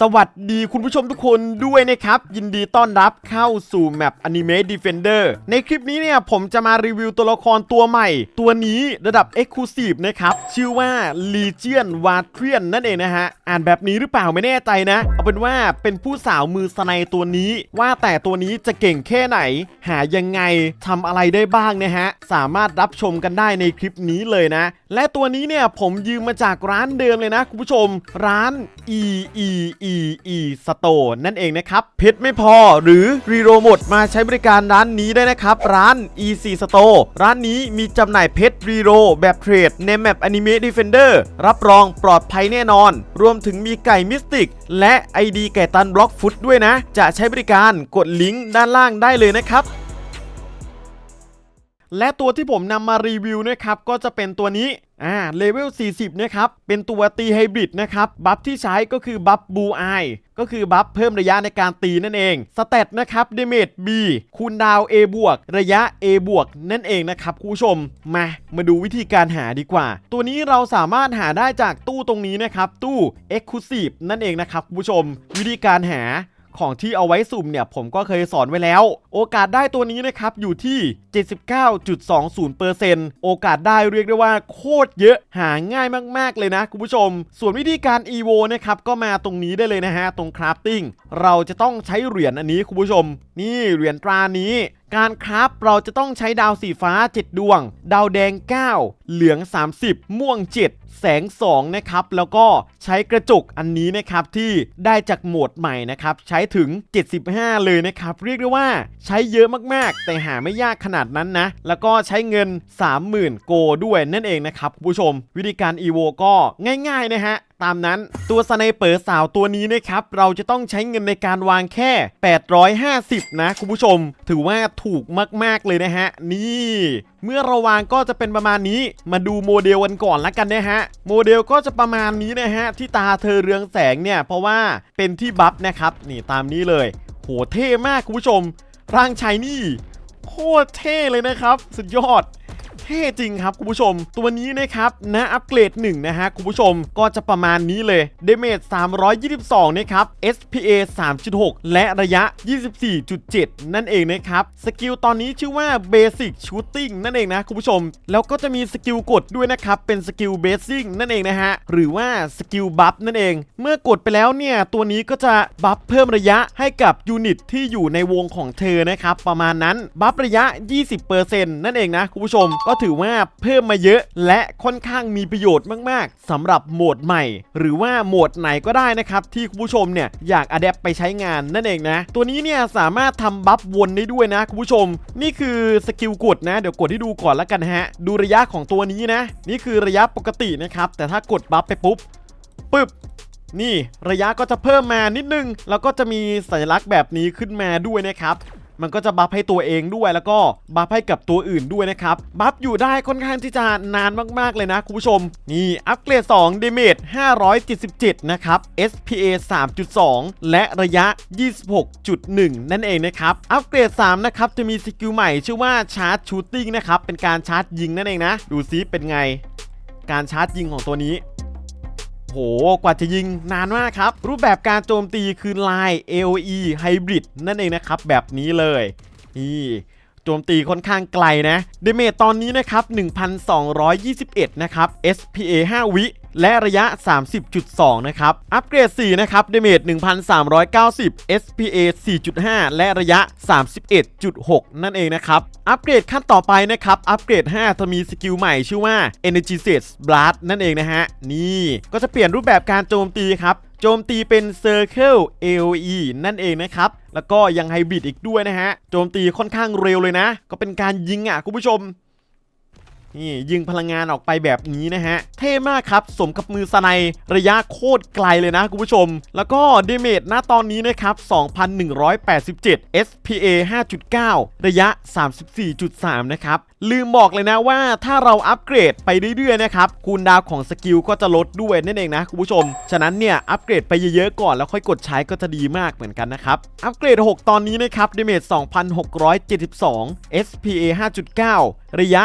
สวัสดีคุณผู้ชมทุกคนด้วยนะครับ ยินดีต้อนรับเข้าสู่แมป Anime Defender ในคลิปนี้เนี่ยผมจะมารีวิวตัวละครตัวใหม่ ตัวนี้ระดับ Exclusive นะครับ ชื่อว่า Legion w a t r i a n นั่นเองนะฮะ อ่านแบบนี้หรือเปล่าไม่แน่ใจนะ เอาเป็นว่าเป็นผู้สาวมือสไนตัวนี้ ว่าแต่ตัวนี้จะเก่งแค่ไหน หายังไงทำอะไรได้บ้างนะฮะ สามารถรับชมกันได้ในคลิปนี้เลยนะ และตัวนี้เนี่ยผมยืมมาจากร้านเดิมเลยนะคุณผู้ชม ร้าน e e e e store นั่นเองนะครับ เพชรไม่พอหรือรีโรหมดมาใช้บริการร้านนี้ได้นะครับ ร้าน e c store ร้านนี้มีจำหน่ายเพชรรีโรแบบเทรดในแมป Anime Defender รับรองปลอดภัยแน่นอน รวมถึงมีไก่มิสติก และ ID ไก่ตันบล็อกฟุตด้วยนะ จะใช้บริการกดลิงก์ด้านล่างได้เลยนะครับ และตัวที่ผมนำมารีวิวนะครับก็จะเป็นตัวนี้อ่าเลเวล 40 นะครับ เป็นตัวตีไฮบริดนะครับ บัฟที่ใช้ก็คือบัฟบูไอก็คือบัฟเพิ่มระยะในการตีนั่นเอง สเตตนะครับเดเมจ B คูณดาว A บวก ระยะ A บวกนั่นเองนะครับคุณผู้ชม มา มาดูวิธีการหาดีกว่า ตัวนี้เราสามารถหาได้จากตู้ตรงนี้นะครับ ตู้ Exclusive นั่นเองนะครับคุณผู้ชม วิธีการหา ของที่เอาไว้สุ่มเนี่ยผมก็เคยสอนไว้แล้ว โอกาสได้ตัวนี้นะครับอยู่ที่ 79.20%โอกาสได้เรียกได้ว่าโคตรเยอะหาง่ายมากๆเลยนะคุณผู้ชม ส่วนวิธีการ EVO นะครับก็มาตรงนี้ได้เลยนะฮะตรงคราฟติ้งเราจะต้องใช้เหรียญอันนี้คุณผู้ชม นี่เหรียญตรานี้การคราฟเราจะต้องใช้ดาวสีฟ้า 7 ดวง ดาวแดง 9 เหลือง 30 ม่วง 7 แสง 2 นะครับ แล้วก็ใช้กระจกอันนี้นะครับที่ได้จากโหมดใหม่นะครับ ใช้ถึง 75 เลยนะครับ เรียกได้ว่าใช้เยอะมากๆ แต่หาไม่ยากขนาดนั้นนะ แล้วก็ใช้เงิน 30,000 โกด้วยนั่นเองนะครับคุณผู้ชม วิธีการ EVO ก็ง่ายๆนะฮะ ตามนั้น ตัวสไนเปอร์สาวตัวนี้นะครับ เราจะต้องใช้เงินในการวางแค่ 850 นะคุณผู้ชม ถือว่าถูกมาก ๆ เลยนะฮะ นี่เมื่อเราวางก็จะเป็นประมาณนี้ มาดูโมเดลกันก่อนละกันนะฮะ โมเดลก็จะประมาณนี้นะฮะ ที่ตาเธอเรืองแสงเนี่ย เพราะว่าเป็นที่บัฟนะครับ นี่ตามนี้เลย โหเท่มากคุณผู้ชม ร่างชายนี่ โคตรเท่เลยนะครับ สุดยอด เท่จริงครับคุณผู้ชม ตัวนี้นะครับนะอัปเกรด1นะฮะคุณผู้ชมก็จะประมาณนี้เลยเดเมจ322นะครับ SPA 3.6 และระยะ 24.7 นั่นเองนะครับสกิลตอนนี้ชื่อว่า Basic Shooting นั่นเองนะคุณผู้ชม แล้วก็จะมีสกิลกดด้วยนะครับ เป็นสกิล Basic นั่นเองนะฮะ หรือว่าสกิลบัฟนั่นเอง เมื่อกดไปแล้วเนี่ย ตัวนี้ก็จะบัฟเพิ่มระยะให้กับยูนิตที่อยู่ในวงของเธอนะครับ ประมาณนั้นบัฟระยะ 20%นั่นเองนะคุณผู้ชมก็ถือว่าเพิ่มมาเยอะ และค่อนข้างมีประโยชน์มากๆสำหรับโหมดใหม่ หรือว่าโหมดไหนก็ได้นะครับ ที่คุณผู้ชมเนี่ยอยากอัดแอปไปใช้งานนั่นเองนะ ตัวนี้เนี่ยสามารถทำบัฟวนได้ด้วยนะคุณผู้ชม นี่คือสกิลกดนะ เดี๋ยวกดให้ดูก่อนแล้วกันฮะ ดูระยะของตัวนี้นะ นี่คือระยะปกตินะครับ แต่ถ้ากดบัฟไปปุ๊บปึ๊บนี่ระยะก็จะเพิ่มมานิดนึง แล้วก็จะมีสัญลักษณ์แบบนี้ขึ้นมาด้วยนะครับ มันก็จะบัฟให้ตัวเองด้วยแล้วก็บัฟให้กับตัวอื่นด้วยนะครับบัฟอยู่ได้ค่อนข้างที่จะนานมากๆเลยนะคุณผู้ชม นี่อัปเกรด2 d a m a g e 577 นะครับ SPA 3.2 และระยะ 26.1 นั่นเองนะครับอัปเกรด 3 นะครับ จะมีสกิลใหม่ชื่อว่าชาร์จชูตติ้งนะครับเป็นการชาร์จยิงนั่นเองนะ ดูซิเป็นไง การชาร์จยิงของตัวนี้ โห กว่าจะยิงนานมากครับ รูปแบบการโจมตีคือลาย AOE Hybrid นั่นเองนะครับ แบบนี้เลยนี่โจมตีค่อนข้างไกลนะเดเมจตอนนี้นะครับ 1,221 นะครับ SPA 5 วิ และระยะ 30.2 นะครับ อัปเกรด 4 นะครับเดเมจ1,390 SPA 4.5 และระยะ 31.6 นั่นเองนะครับ อัปเกรดขั้นต่อไปนะครับ อัปเกรด 5 จะมีสกิลใหม่ชื่อว่า Energy s e Blast นั่นเองนะฮะ นี่ก็จะเปลี่ยนรูปแบบการโจมตีครับโจมตีเป็น Circle AOE นั่นเองนะครับ แล้วก็ยังไฮบริดอีกด้วยนะฮะ โจมตีค่อนข้างเร็วเลยนะ ก็เป็นการยิงอะคุณผู้ชม นี่ยิงพลังงานออกไปแบบนี้นะฮะ เท่มากครับ สมกับมือสไนระยะโคตรไกลเลยนะคุณผู้ชม แล้วก็เดเมจณตอนนี้นะครับ 2,187 SPA 5.9 ระยะ 34.3 นะครับ ลืมบอกเลยนะว่าถ้าเราอัปเกรดไปเรื่อยๆนะครับ คูณดาวของสกิลก็จะลดด้วยนั่นเองนะคุณผู้ชม ฉะนั้นเนี่ย อัปเกรดไปเยอะๆก่อนแล้วค่อยกดใช้ก็จะดีมากเหมือนกันนะครับ อัปเกรด 6 ตอนนี้นะครับดเมจ2,672 SPA 5.9 ระยะ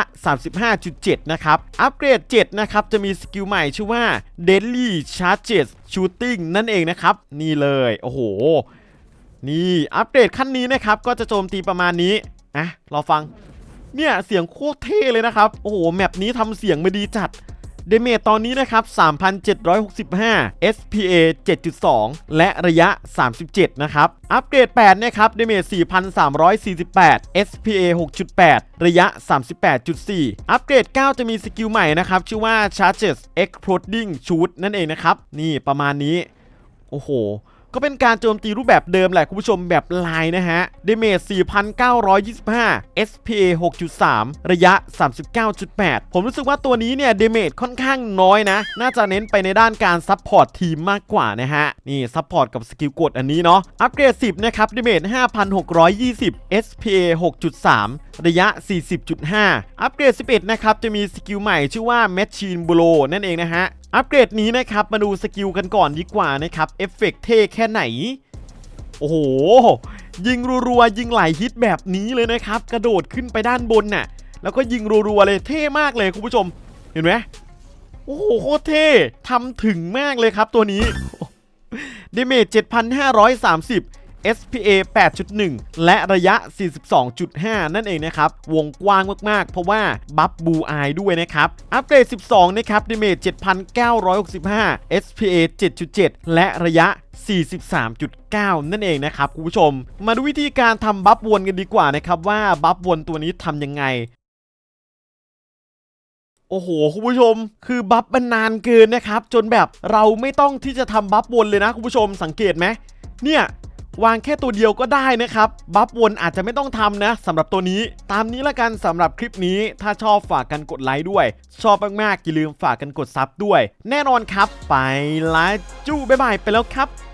35.7 นะครับ อัปเกรด 7 นะครับ จะมีสกิลใหม่ชื่อว่า Deadly Charges Shooting นั่นเองนะครับ นี่เลย โอ้โห นี่อัปเกรดขั้นนี้นะครับ ก็จะโจมตีประมาณนี้อะรอฟัง เนี่ย เสียงโคตรเท่เลยนะครับ โอ้โห แมปนี้ทำเสียงมาดีจัด เดเมจตอนนี้นะครับ 3,765 SPA 7.2 และระยะ 37 นะครับ อัปเกรด8นะครับเดเมจ4,348 SPA 6.8 ระยะ 38.4 อัปเกรด9จะมีสกิลใหม่นะครับ ชื่อว่า Charges Exploding Shoot นั่นเองนะครับ นี่ประมาณนี้ โอ้โห ก็เป็นการโจมตีรูปแบบเดิมแหละคุณผู้ชมแบบลายนะฮะเดเมจ4,925 SPA 6.3 ระยะ 39.8 ผมรู้สึกว่าตัวนี้เนี่ยเดเมจค่อนข้างน้อยนะ น่าจะเน้นไปในด้านการซับพอร์ตทีมมากกว่านะฮะ นี่ซับพอร์ตกับสกิลกดอันนี้เนาะ อัปเกรด 10 นะครับเดเมจ5,620 SPA 6.3ระยะ 40.5 อัปเกรด 11 นะครับ จะมีสกิลใหม่ชื่อว่า Machine Blow นั่นเองนะฮะ อัปเกรดนี้นะครับ มาดูสกิลกันก่อนดีกว่านะครับ เอฟเฟกต์เท่แค่ไหน โอ้โห ยิงรัวๆยิงหลายฮิตแบบนี้เลยนะครับ กระโดดขึ้นไปด้านบนน่ะ แล้วก็ยิงรัวๆเลยเท่มากเลยคุณผู้ชม เห็นไหมโอ้โหโคตรเท่ทำถึงมากเลยครับตัวนี้เดเมจ7,530 SPA 8.1 และระยะ 42.5 นั่นเองนะครับ วงกว้างมากๆ เพราะว่าบัฟบูอายด้วยนะครับ อัปเกรด 12 นะครับเดเมจ7,965 SPA 7.7 และระยะ 43.9 นั่นเองนะครับคุณผู้ชม มาดูวิธีการทำบัฟวนกันดีกว่านะครับว่าบัฟวนตัวนี้ทำยังไงโอ้โห คุณผู้ชม คือบัฟมันนานเกินนะครับ จนแบบเราไม่ต้องที่จะทำบัฟวนเลยนะ คุณผู้ชมสังเกตไหมเนี่ย วางแค่ตัวเดียวก็ได้นะครับ บัฟวนอาจจะไม่ต้องทำนะสำหรับตัวนี้ ตามนี้ละกันสำหรับคลิปนี้ถ้าชอบฝากกันกดไลค์ด้วย ชอบมากๆอย่าลืมฝากกันกดซับด้วย แน่นอนครับ ไปละจู้บ๊ายบายไปแล้วครับ